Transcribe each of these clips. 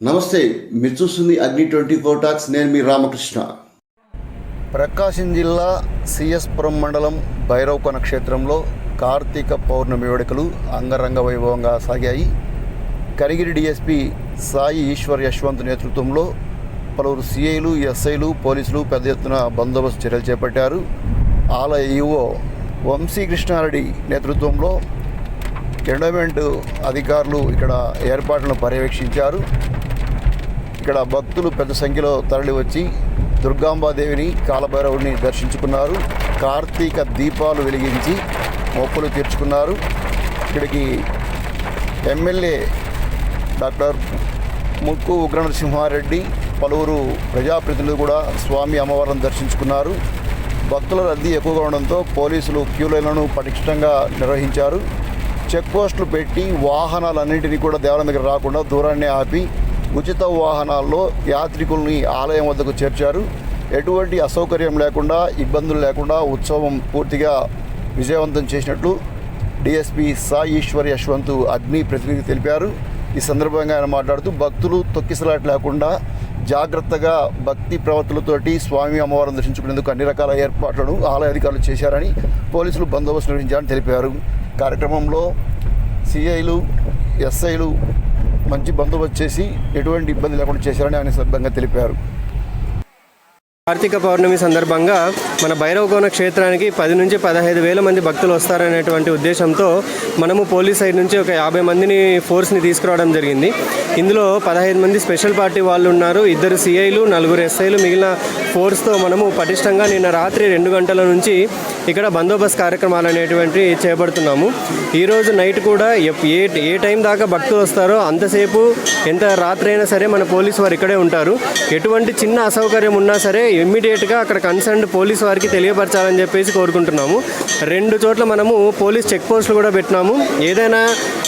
నమస్తే మీరు చూస్తుంది అగ్ని ట్వంటీ ఫోర్ టాక్స్ నేను మీ రామకృష్ణ. ప్రకాశం జిల్లా సిఎస్పురం మండలం భైరవకొన క్షేత్రంలో కార్తీక పౌర్ణమి వేడుకలు అంగరంగ వైభవంగా సాగాయి. కరిగిరి డిఎస్పి సాయి ఈశ్వర్ యశ్వంత్ నేతృత్వంలో పలువురు సిఐలు ఎస్ఐలు పోలీసులు పెద్ద ఎత్తున బందోబస్తు చర్యలు చేపట్టారు. ఆలయ వంశీ వంశీకృష్ణారెడ్డి నేతృత్వంలో ఎండోమెంట్ అధికారులు ఇక్కడ ఏర్పాట్లను పర్యవేక్షించారు. ఇక్కడ భక్తులు పెద్ద సంఖ్యలో తరలి వచ్చి దుర్గాంబాదేవిని కాలభైరవుడిని దర్శించుకున్నారు. కార్తీక దీపాలు వెలిగించి మొక్కులు తీర్చుకున్నారు. ఇక్కడికి ఎమ్మెల్యే డాక్టర్ ముక్కు ఉగ్ర నరసింహారెడ్డి పలువురు ప్రజాప్రతినిధులు కూడా స్వామి అమ్మవారిని దర్శించుకున్నారు. భక్తుల రద్దీ ఎక్కువగా ఉండడంతో పోలీసులు క్యూ లైన్లను పటిష్టంగా నిర్వహించారు. చెక్ పోస్టులు పెట్టి వాహనాలన్నింటినీ కూడా దేవాలయం దగ్గర రాకుండా దూరాన్ని ఆపి ఉచిత వాహనాల్లో యాత్రికుల్ని ఆలయం వద్దకు చేర్చారు. ఎటువంటి అసౌకర్యం లేకుండా ఇబ్బందులు లేకుండా ఉత్సవం పూర్తిగా విజయవంతం చేసినట్లు డిఎస్పి సాయి ఈశ్వర్ యశ్వంత్ అగ్ని ప్రతినిధి తెలిపారు. ఈ సందర్భంగా ఆయన మాట్లాడుతూ భక్తులు తొక్కిసలాట లేకుండా జాగ్రత్తగా భక్తి ప్రవర్తులతోటి స్వామి అమ్మవారిని దర్శించుకునేందుకు అన్ని రకాల ఏర్పాట్లను ఆలయ అధికారులు చేశారని పోలీసులు బందోబస్తు నిర్వహించారని తెలిపారు. కార్యక్రమంలో సిఐలు ఎస్ఐలు మంచి బందోబస్తు చేసి ఎటువంటి ఇబ్బంది లేకుండా చేశారని ఆయన సందర్భంగా తెలిపారు. కార్తీక పౌర్ణమి సందర్భంగా మన భైరవకోన క్షేత్రానికి పది నుంచి పదహైదు వేల మంది భక్తులు వస్తారనేటువంటి ఉద్దేశంతో మనము పోలీస్ సైడ్ నుంచి ఒక యాభై మందిని ఫోర్స్ని తీసుకురావడం జరిగింది. ఇందులో పదహైదు మంది స్పెషల్ పార్టీ వాళ్ళు ఉన్నారు. ఇద్దరు సిఐలు నలుగురు ఎస్ఐలు మిగిలిన ఫోర్స్తో మనము పటిష్టంగా నిన్న రాత్రి రెండు గంటల నుంచి ఇక్కడ బందోబస్తు కార్యక్రమాలు అనేటువంటివి చేపడుతున్నాము ఈరోజు నైట్ కూడా ఎప్- ఏ ఏ టైం దాకా భక్తులు వస్తారో అంతసేపు ఎంత రాత్రి అయినా సరే మన పోలీసు వారు ఇక్కడే ఉంటారు. ఎటువంటి చిన్న అసౌకర్యం ఉన్నా సరే ఇమ్మీడియట్గా అక్కడ కన్సర్న్డ్ పోలీస్ వారికి తెలియపరచాలని చెప్పేసి కోరుకుంటున్నాము. రెండు చోట్ల మనము పోలీస్ చెక్ పోస్టులు కూడా పెట్టినాము. ఏదైనా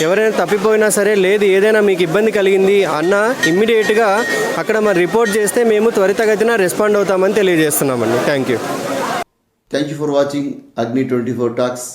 ఎవరైనా తప్పిపోయినా సరే లేదు ఏదైనా మీకు ఇబ్బంది కలిగింది అన్న ఇమ్మీడియట్గా అక్కడ మరి రిపోర్ట్ చేస్తే మేము త్వరితగతిన రెస్పాండ్ అవుతామని తెలియజేస్తున్నామండి. Thank you. Thank you for watching Agni twenty four talks